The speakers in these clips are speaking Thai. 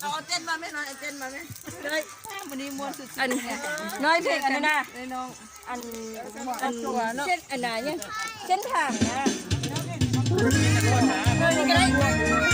เอาเต้นมาไหมน้อยเต้นมาไหมเลยวันนี้มวนสุดอันน้อยเพลงอันนั้นนะอันอันเส้นอันไหนเนี่ยเส้นทางนะก็ได้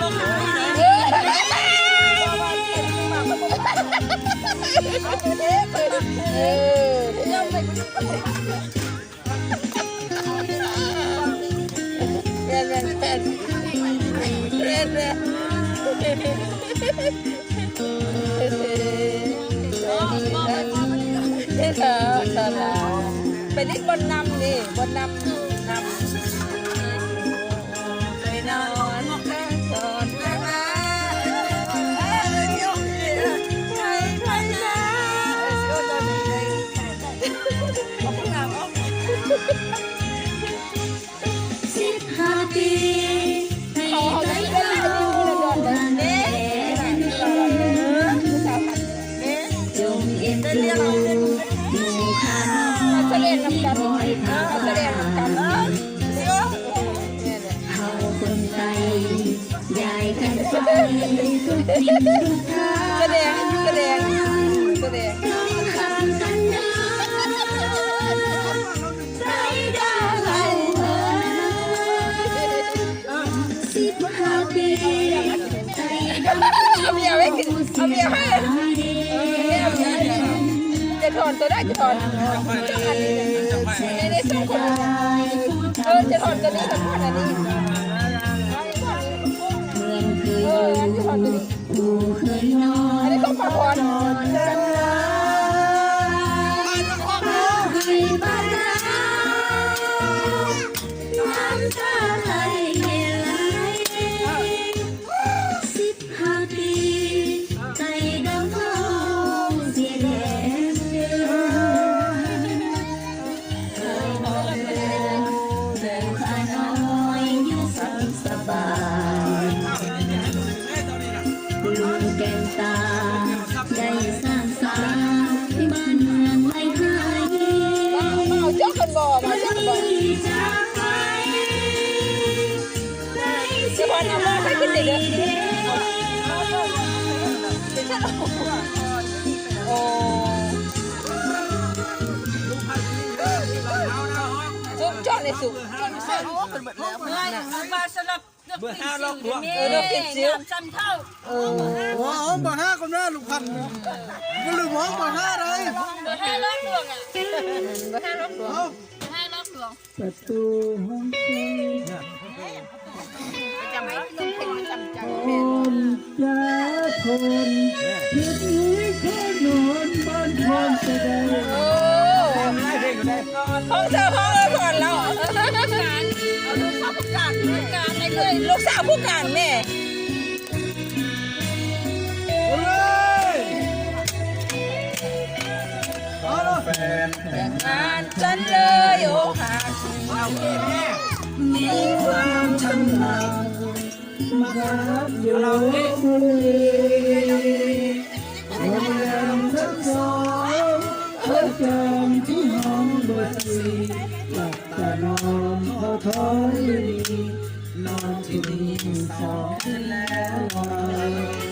ยอดเลยเป็นตาเป็นนิดเป็นใจนิดลงไปสามาสาบ้านเมืองไว้ให้โตโตไปเลยไปเลยเออยังไม่เรียนเรียนเรียนเรียนเรียนไปเล่นบนนำนี่บนนำนำ งเอ็นดูอยู่ข้างแสดงนำกันแสดงนำกันเนี่ยเนี่ยเฮาคนไทยยายกันไปทุกทิศทุกทางแสดงแสดงแสดงต้องคำสัญญาใจดาวเราสิบห้าปีใจดำเอาเมียไว้กินเอาเมียให้จะถอนตัวได้จะถอนในในช่องคนเออจะถอนตัวนี้กับถอนอันนี้เอนเคยเออจะถอนตัวนี้ อนเอาบ่ให้ขึ้นเด็กโอ้ซุปจอในซุปมาสลับเบอร์ห้าลอกหัวเออเลือกผิดซิ้วจำเท่าเออหัวหอมบ่ห้าคนแม่ลูกพันธุ์มันลืมหอมบ่ห้าเลยเบอร์ห้าลอกหลวงอะบ่ห้าล็อกหลวงเอาห้าลอกหลวง ประตูห้องเพลงจำไม่ลงเพลงจำจำคนจะคนผิดนี้แค่นอนบ้านคนจะได้โอ้ห้องเธอห้องเราผ่อนแล้วการเอาลูกเข้าประกาการอะไรเลยลูกสาวผู้การแม่ แต่งงานฉันเลยโอ้หามีความชำนาญมาครับอยู่บุรีโรงแรมทั้งสองเพื่อจองที่ห้องเบอร์สี่หลับตานอนพอท้อยดีนอนที่นี่สองคืนแล้ว